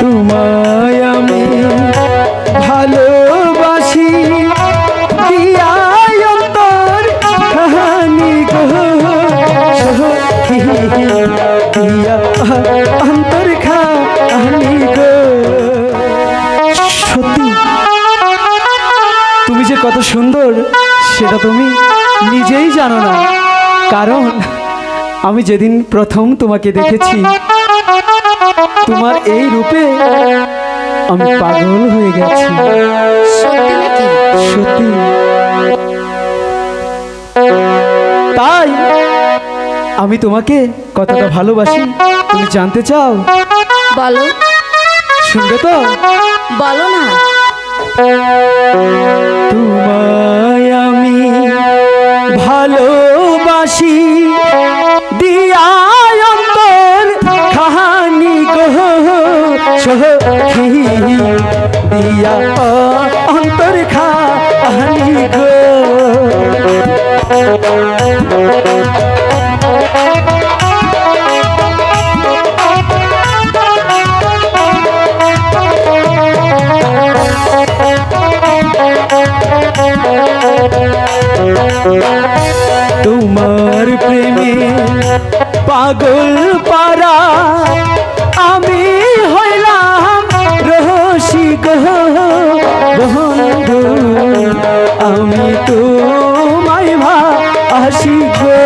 তোমায় আমি ভালোবাসি। দিয়ায় অন্তর কাহানি গো। দিয়া অন্তর কাহানি গো। সত্যি, তুমি যে কত সুন্দর, সেটা তুমি নিজেই জানো না। কারণ আমি যেদিন প্রথম তোমাকে দেখেছি আমি পাগল হয়ে গেছি। সত্যি। নাকি সত্যি তাই আমি তোমাকে কথাটা ভালোবাসি তুমি জানতে চাও? বলো। শুনবে তো? বলো না। তোমায় তোমার প্রেমে পাগল পারা আমি হইলাম রহসি বন্ধু আমি তোমায় ভাসি গো।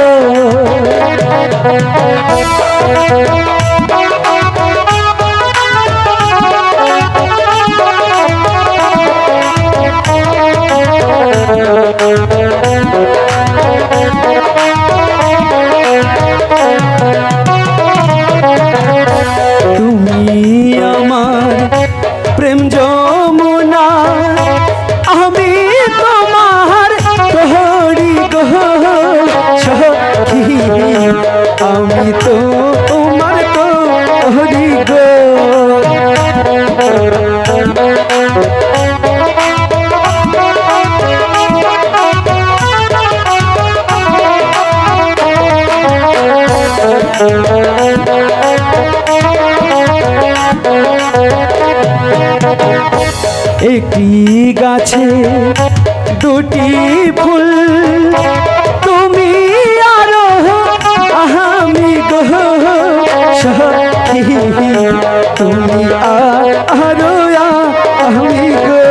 একটি গাছে দুটি ফুল। তুমি আরও আমি সখী তুমি আরও আমি গো।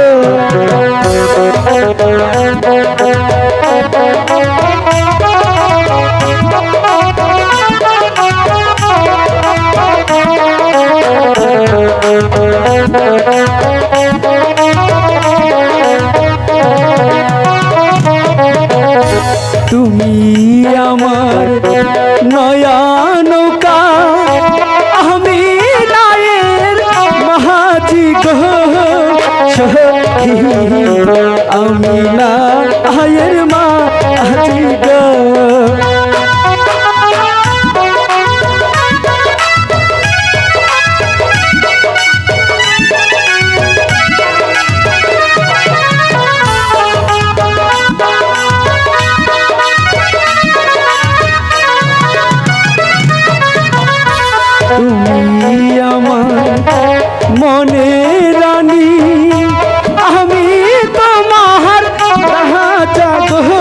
তুমি আমার নয়া নৌকা। আমি নায়ের মাহাজি গো আমি না আয়ের রানী আমি তোমার রাজা গো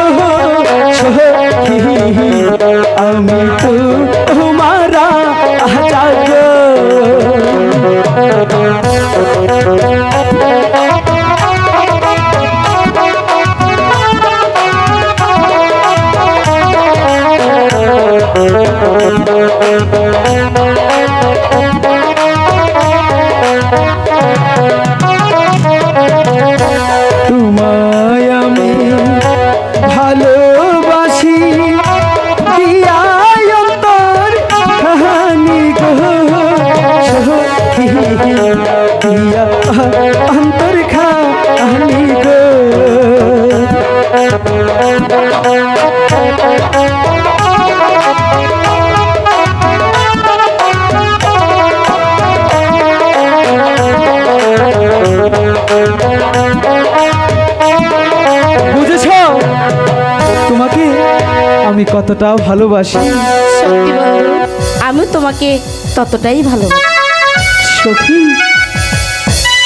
আমি কতটা ভালোবাসি। সত্যি বন্ধু আমি তোমাকে ততটাই ভালোবাসি। সখী